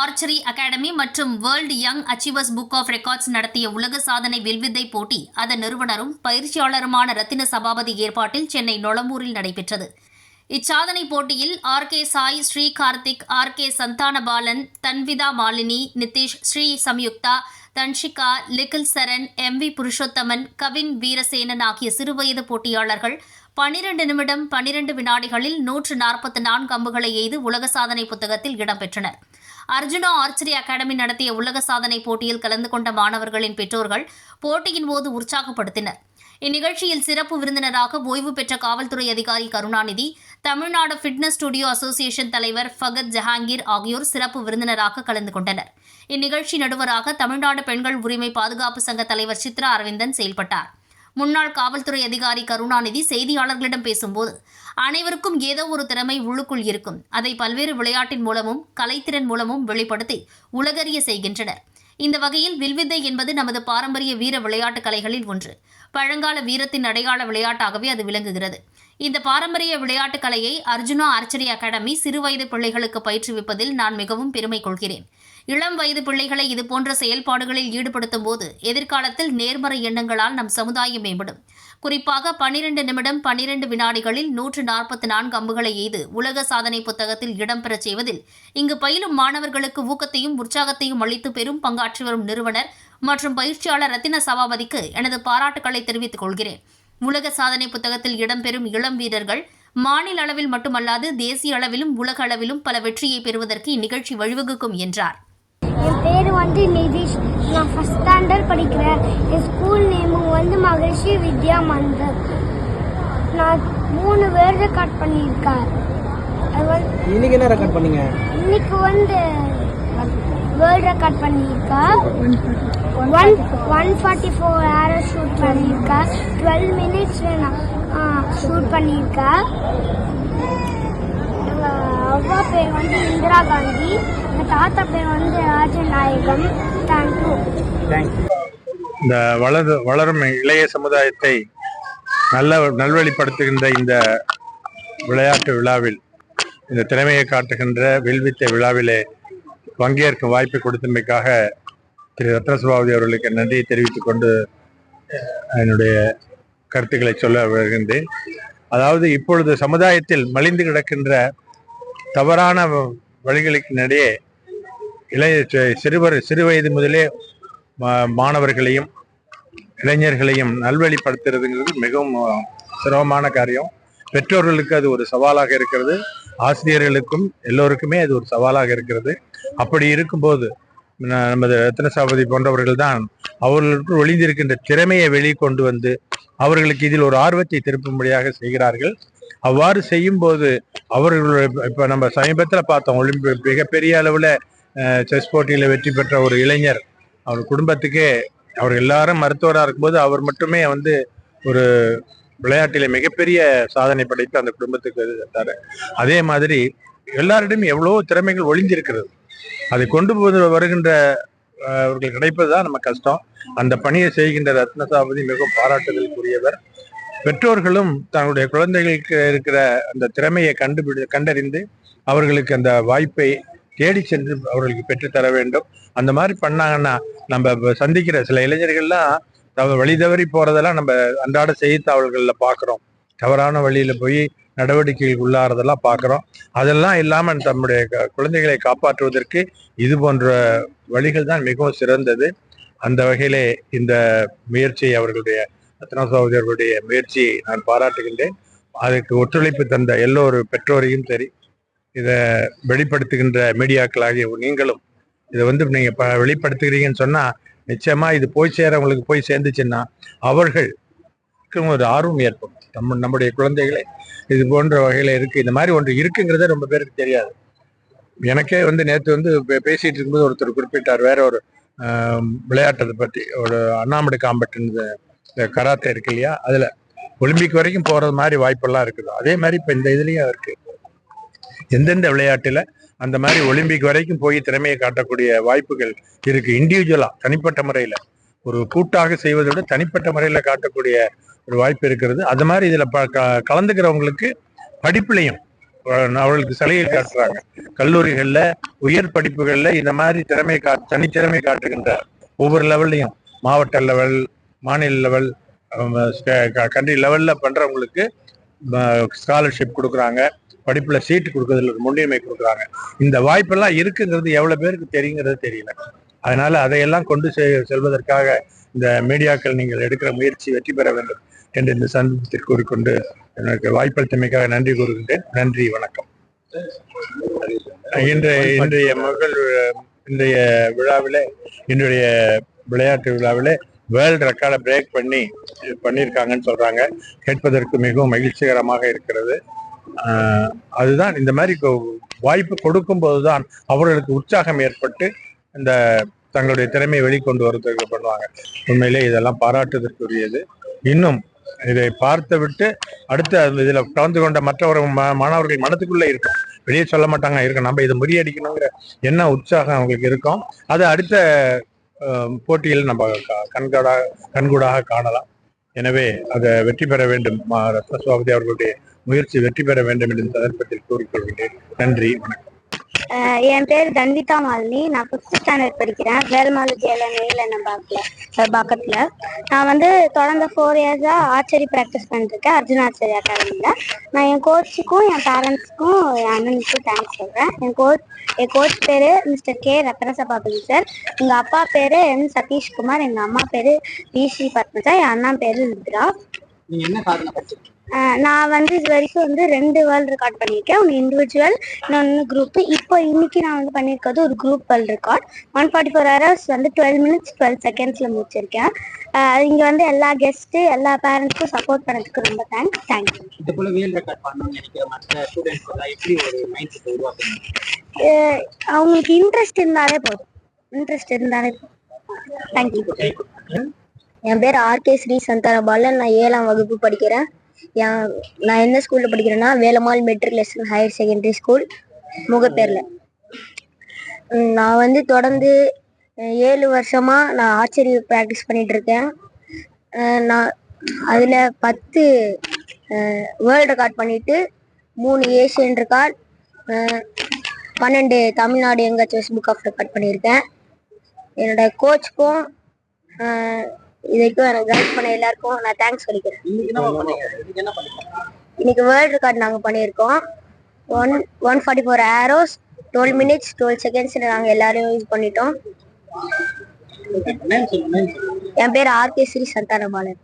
Archery academy மற்றும் world young achievers book of records நடத்திய உலக சாதனை வில்வித்தை போட்டி அதன் நிறுவனரும் பயிற்சியாளருமான ரத்தின சபாபதி ஏற்பாட்டில் சென்னை நொளம்பூரில் நடைபெற்றது. இச்சாதனை போட்டியில் R K Sai Sri Karthik R K Santhanabalan Thanvitha Malini Nithish Sri Samyuktha Dhanshika Likhil Saran M V Purushothaman Kavin Veerasenan ஆகிய சிறுவயது போட்டியாளர்கள் பனிரெண்டு நிமிடம் பனிரெண்டு வினாடிகளில் நூற்று நாற்பத்தி நான்கு அம்புகளை எய்து உலக சாதனை புத்தகத்தில் இடம்பெற்றனர் அர்ஜுனா ஆர்ச்சரி அகாடமி நடத்திய உலக சாதனை போட்டியில் கலந்து கொண்ட மாணவர்களின் பெற்றோர்கள் போட்டியின் போது உற்சாகப்படுத்தினர். இந்நிகழ்ச்சியில் சிறப்பு விருந்தினராக ஓய்வு பெற்ற காவல்துறை அதிகாரி Karunanidhi Tamil Nadu fitness studio association தலைவர் ஃபகத் ஜஹாங்கீர் ஆகியோர் சிறப்பு விருந்தினராக கலந்து கொண்டனர். இந்நிகழ்ச்சி நடுவராக தமிழ்நாடு பெண்கள் உரிமை பாதுகாப்பு சங்க தலைவர் சித்ரா அரவிந்தன் செயல்பட்டார். முன்னாள் காவல்துறை அதிகாரி கருணாநிதி செய்தியாளர்களிடம் பேசும்போது அனைவருக்கும் ஏதோ ஒரு திறமை உள்ளுக்குள் இருக்கும். அதை பல்வேறு விளையாட்டின் மூலமும் கலைத்திறன் மூலமும் வெளிப்படுத்தி உலகறிய செய்கின்றனர். இந்த வகையில் வில்வித்தை என்பது நமது பாரம்பரிய வீர விளையாட்டுக் கலைகளில் ஒன்று. பழங்கால வீரத்தின் அடையாள விளையாட்டாகவே அது விளங்குகிறது. இந்த பாரம்பரிய விளையாட்டுக் கலையை அர்ஜுனா ஆர்ச்சரி அகாடமி சிறுவயது பிள்ளைகளுக்கு பயிற்றுவிப்பதில் நான் மிகவும் பெருமை கொள்கிறேன். இளம் வயது பிள்ளைகளை இதுபோன்ற செயல்பாடுகளில் ஈடுபடுத்தும் போது எதிர்காலத்தில் நேர்மறை எண்ணங்களால் நம் சமுதாயம் மேம்படும். குறிப்பாக பனிரெண்டு நிமிடம் பனிரெண்டு வினாடிகளில் நூற்று நாற்பத்தி நான்கு அம்புகளை எய்து உலக சாதனை புத்தகத்தில் இடம்பெறச் செய்வதில் இங்கு பயிலும் மாணவர்களுக்கு ஊக்கத்தையும் உற்சாகத்தையும் அளித்து பெரும் பங்காற்றி வரும் நிறுவனர் மற்றும் பயிற்சியாளர் ரத்தின சபாபதிக்கு எனது பாராட்டுக்களை தெரிவித்துக் கொள்கிறேன். உலக சாதனை புத்தகத்தில் இடம்பெறும் இளம் வீரர்கள் மாநில அளவில் மட்டுமல்லாது தேசிய அளவிலும் உலக அளவிலும் பல வெற்றியை பெறுவதற்கு இந்நிகழ்ச்சி வழிவகுக்கும் என்றார். பேர் வந்து நிதிஷ். நான் ஃபஸ்ட் ஸ்டாண்டர்ட் படிக்கிறேன். என் ஸ்கூல் நேமும் வந்து மகிழ்ச்சி வித்யா மந்தர் நான் மூணு வேர்டு ரெக்கார்ட் பண்ணியிருக்கேன். இன்னைக்கு என்ன ரெக்கார்ட் பண்ணீங்க? இன்னைக்கு வந்து வேர்ல்ட் ரெக்கார்ட் பண்ணியிருக்கேன். One one forty four arrow shoot பண்ணியிருக்கேன் டுவெல் மினிட்ஸில் நான் ஷூட் பண்ணியிருக்கேன். அவ்வா பேர் வந்து இந்திரா காந்தி. எங்கள் தாத்தா பேர் வந்து ராஜநாயகம் தேங்க்யூ இந்த வளர் வளரும் இளைய சமுதாயத்தை நல்ல நல்வழிப்படுத்துகின்ற இந்த விளையாட்டு விழாவில் இந்த திறமையை காட்டுகின்ற வில்வித்தை விழாவிலே பங்கேற்கும் வாய்ப்பை கொடுத்தமைக்காக திரு ரத்னசுபாவதி அவர்களுக்கு நன்றியை தெரிவித்துக் கொண்டு என்னுடைய கருத்துக்களை சொல்ல வருகின்றேன். அதாவது இப்பொழுது சமுதாயத்தில் மலிந்து கிடக்கின்ற தவறான வழிகளுக்கு நடையே இளைய சிறுவர் சிறுவர் சிறுவயது முதலே மா- மாணவர்களையும் இளைஞர்களையும் நல்வழிப்படுத்துறதுங்கிறது மிகவும் சிரமமான காரியம். பெற்றோர்களுக்கு அது ஒரு சவாலாக இருக்கிறது. ஆசிரியர்களுக்கும் எல்லோருக்குமே அது ஒரு சவாலாக இருக்கிறது. அப்படி இருக்கும்போது நமது ரத்ன போன்றவர்கள் தான் அவர்களுக்கு ஒளிந்திருக்கின்ற திறமையை வெளிக்கொண்டு வந்து அவர்களுக்கு இதில் ஒரு ஆர்வத்தை திருப்பும்படியாக செய்கிறார்கள். அவ்வாறு செய்யும்போது அவர்களுடைய இப்ப நம்ம சமீபத்தில் பார்த்தோம் ஒலிம்பிக் மிகப்பெரிய அளவில் செஸ் போட்டியில் வெற்றி பெற்ற ஒரு இளைஞர். அவர் குடும்பத்துக்கே அவர் எல்லாரும் மருத்துவராக இருக்கும்போது அவர் மட்டுமே வந்து ஒரு விளையாட்டிலே மிகப்பெரிய சாதனை படைத்து அந்த குடும்பத்துக்கு தந்தார். அதே மாதிரி எல்லாரிடமும் எவ்வளவோ திறமைகள் ஒளிஞ்சிருக்கிறது அதை கொண்டு போது வருகின்ற அஹ், அவர்கள் கிடைப்பதுதான் நம்ம கஷ்டம். அந்த பணியை செய்கின்ற ரத்னசாபதி மிகவும் பாராட்டுதலுக்குரியவர். பெற்றோர்களும் தங்களுடைய குழந்தைகளுக்கு இருக்கிற அந்த திறமையை கண்டுபிடி கண்டறிந்து அவர்களுக்கு அந்த வாய்ப்பை தேடி சென்று அவர்களுக்கு பெற்றுத்தர வேண்டும். அந்த மாதிரி பண்ணாங்கன்னா நம்ம சந்திக்கிற சில இளைஞர்கள்லாம் தவ- வழி தவறி போறதெல்லாம் நம்ம அன்றாட செய்தித்தாவல்களில் பார்க்குறோம். தவறான வழியில போய் நடவடிக்கைகள் உள்ளாறதெல்லாம் பார்க்குறோம். அதெல்லாம் இல்லாமல் தம்முடைய க- குழந்தைகளை காப்பாற்றுவதற்கு இது போன்ற வழிகள் தான் மிகவும் சிறந்தது. அந்த வகையிலே இந்த முயற்சியை அவர்களுடைய ரத்னா சகோதரி அவர்களுடைய முயற்சியை நான் பாராட்டுகின்றேன். அதுக்கு ஒத்துழைப்பு தந்த எல்லோரு பெற்றோரையும் சரி இதை வெளிப்படுத்துகின்ற மீடியாக்களாகிய நீங்களும் இதை வந்து நீங்கள் ப வெளிப்படுத்துகிறீங்கன்னு சொன்னால் நிச்சயமாக இது போய் சேரவங்களுக்கு போய் சேர்ந்துச்சுன்னா அவர்களுக்கு ஒரு ஆர்வம் ஏற்படும். நம்ம நம்முடைய குழந்தைகளை இது போன்ற வகையில் இருக்குது இந்த மாதிரி ஒன்று இருக்குங்கிறதே ரொம்ப பேருக்கு தெரியாது. எனக்கே வந்து நேற்று வந்து பேசிகிட்டு இருக்கும்போது ஒருத்தர் குறிப்பிட்டார் வேற ஒரு விளையாட்டத்தை பற்றி ஒரு அண்ணாமடை காம்பட் இந்த கராத்தே இருக்கு இல்லையா? அதுல ஒலிம்பிக் வரைக்கும் போறது மாதிரி வாய்ப்பெல்லாம் இருக்குது. அதே மாதிரி இப்ப இந்த இதுலயும் இருக்கு. எந்தெந்த விளையாட்டுல அந்த மாதிரி ஒலிம்பிக் வரைக்கும் போய் திறமையை காட்டக்கூடிய வாய்ப்புகள் இருக்கு. இண்டிவிஜுவலா தனிப்பட்ட முறையில. ஒரு கூட்டாக செய்வதை விட தனிப்பட்ட முறையில காட்டக்கூடிய ஒரு வாய்ப்பு இருக்கிறது. அது மாதிரி இதுல ப- க- கலந்துக்கிறவங்களுக்கு படிப்புலையும் அவர்களுக்கு சலுகை காட்டுறாங்க. கல்லூரிகள்ல உயர் படிப்புகள்ல இந்த மாதிரி திறமை கா தனித்திறமை காட்டுகின்ற ஒவ்வொரு லெவல்லையும் மாவட்ட லெவல் மாநில லெவல் கண்ட்ரி லெவல்ல பண்றவங்களுக்கு ஸ்காலர்ஷிப் கொடுக்குறாங்க. படிப்புல சீட்டு கொடுக்கறதுல ஒரு முன்னுரிமை கொடுக்குறாங்க. இந்த வாய்ப்பெல்லாம் இருக்குங்கிறது எவ்வளவு பேருக்கு தெரியுங்கிறது தெரியல. அதனால அதையெல்லாம் கொண்டு செ- செல்வதற்காக இந்த மீடியாக்கள் நீங்கள் எடுக்கிற முயற்சி வெற்றி பெற வேண்டும் என்று இந்த சந்தர்ப்பத்தில் கூறிக்கொண்டு எனக்கு வாய்ப்பளித்தமைக்காக நன்றி கூறுகின்றேன். நன்றி வணக்கம். இன்றைய இன்றைய மகள் இன்றைய விழாவிலே இன்றைய விளையாட்டு விழாவிலே வேர்ல்டு ரெக்கார்டை பிரேக் பண்ணி பண்ணியிருக்காங்கன்னு சொல்றாங்க. கேட்பதற்கு மிகவும் மகிழ்ச்சிகரமாக இருக்கிறது. அதுதான் இந்த மாதிரி வாய்ப்பு கொடுக்கும் போதுதான் அவர்களுக்கு உற்சாகம் ஏற்பட்டு இந்த தங்களுடைய திறமையை வெளிக்கொண்டு வருவதற்கு பண்ணுவாங்க. உண்மையிலே இதெல்லாம் பாராட்டுதற்குரியது. இன்னும் இதை பார்த்து விட்டு அடுத்து அந்த கலந்து கொண்ட மற்றவர் மாணவர்கள் மனத்துக்குள்ளே இருக்கும். வெளியே சொல்ல மாட்டாங்க இருக்கும் நம்ம இதை முறியடிக்கணுங்கிற என்ன உற்சாகம் அவங்களுக்கு இருக்கும். அதை அடுத்த போட்டியில் நம்ம க- கண்கூடாக கண்கூடாக காணலாம். எனவே அதை வெற்றி பெற வேண்டும். ரத்ன சுவாபதி அவர்களுடைய முயற்சி வெற்றி பெற வேண்டும் என்று சந்தர்ப்பத்தில் கூறிக்கொள்கிறேன். நன்றி வணக்கம். என் பேர் தன்விதா மாலினி. நான் ஃபிஃப்த் ஸ்டாண்டர்ட் படிக்கிறேன். வேல்மாலு ஜெயலன் நீலண்ணன் பார்க்கல. பக்கத்தில் நான் வந்து தொடர்ந்த ஃபோர் இயர்ஸாக ஆர்ச்சரி ப்ராக்டிஸ் பண்ணிருக்கேன் அர்ஜுன் ஆச்சரி அகாடமியில் நான் என் கோச்சுக்கும் என் பேரண்ட்ஸ்க்கும் என் அண்ணனுக்கும் தேங்க்ஸ் சொல்கிறேன் என் கோச் என் கோச் பேர் மிஸ்டர் கே ரத்னசபாபதி சார் எங்கள் அப்பா பேர் என் சதீஷ்குமார். எங்கள் அம்மா பேர் பிஸ்ரீ பத்மஜா என் அண்ணா பேர் ருத்ரா என்ன படிச்சிருக்கீங்க நான் வந்து இது வரைக்கும் வந்து ரெண்டு வேர்ல்ட் ரெக்கார்ட் பண்ணியிருக்கேன். ஒன்று இண்டிவிஜுவல் இன்னொன்று குரூப் இப்போ இன்னைக்கு நான் வந்து பண்ணியிருக்கிறது ஒரு group world record. One forty four hours வந்து டுவெல் மினிட்ஸ் டுவெல் செகண்ட்ஸில் முடிச்சிருக்கேன். இங்கே வந்து எல்லா கெஸ்ட்டு எல்லா பேரண்ட்ஸ்க்கும் சப்போர்ட் பண்ணதுக்கு ரொம்ப தேங்க்ஸ் தேங்க்யூ இது போல வேல் ரெக்கார்ட் பண்ணணும்னு நினைக்கிற மற்ற ஸ்டூடெண்ட்ஸ் எல்லாம் எப்படி ஒரு மைண்ட் செட் உருவாக்குங்க அவங்களுக்கு இன்ட்ரெஸ்ட் இருந்தாலே போதும். இன்ட்ரெஸ்ட் இருந்தாலே போதும். தேங்க்யூ என் பேர் ஆர்கே ஸ்ரீ சந்தானபாலன் நான் ஏழாம் வகுப்பு படிக்கிறேன். நான் என்ன ஸ்கூலில் படிக்கிறேன்னா Velammal matriculation higher secondary school முகப்பேரில். நான் வந்து தொடர்ந்து ஏழு வருஷமாக நான் ஆச்சரிய ப்ராக்டிஸ் பண்ணிகிட்டு இருக்கேன். நான் அதில் பத்து வேர்ல்டு ரெக்கார்ட் பண்ணிட்டு மூணு ஏசியன் ரெக்கார்ட் பன்னெண்டு தமிழ்நாடு எங்க செஸ் புக் ஆஃப் ரெக்கார்ட் பண்ணியிருக்கேன். என்னோட கோச்சுக்கும் இதுக்கும் எனக்கு கைட் பண்ண எல்லாருக்கும் நான் தேங்க்ஸ் சொல்லிக்கிறேன். இன்னைக்கு வேர்ல்ட் ரெக்கார்ட் நாங்கள் பண்ணியிருக்கோம். One one forty four arrows twelve minutes twelve செகண்ட்ஸில் நாங்கள் எல்லாரையும் யூஸ் பண்ணிட்டோம். என் பேர் ஆர்கே ஸ்ரீ சந்தானபாலன்.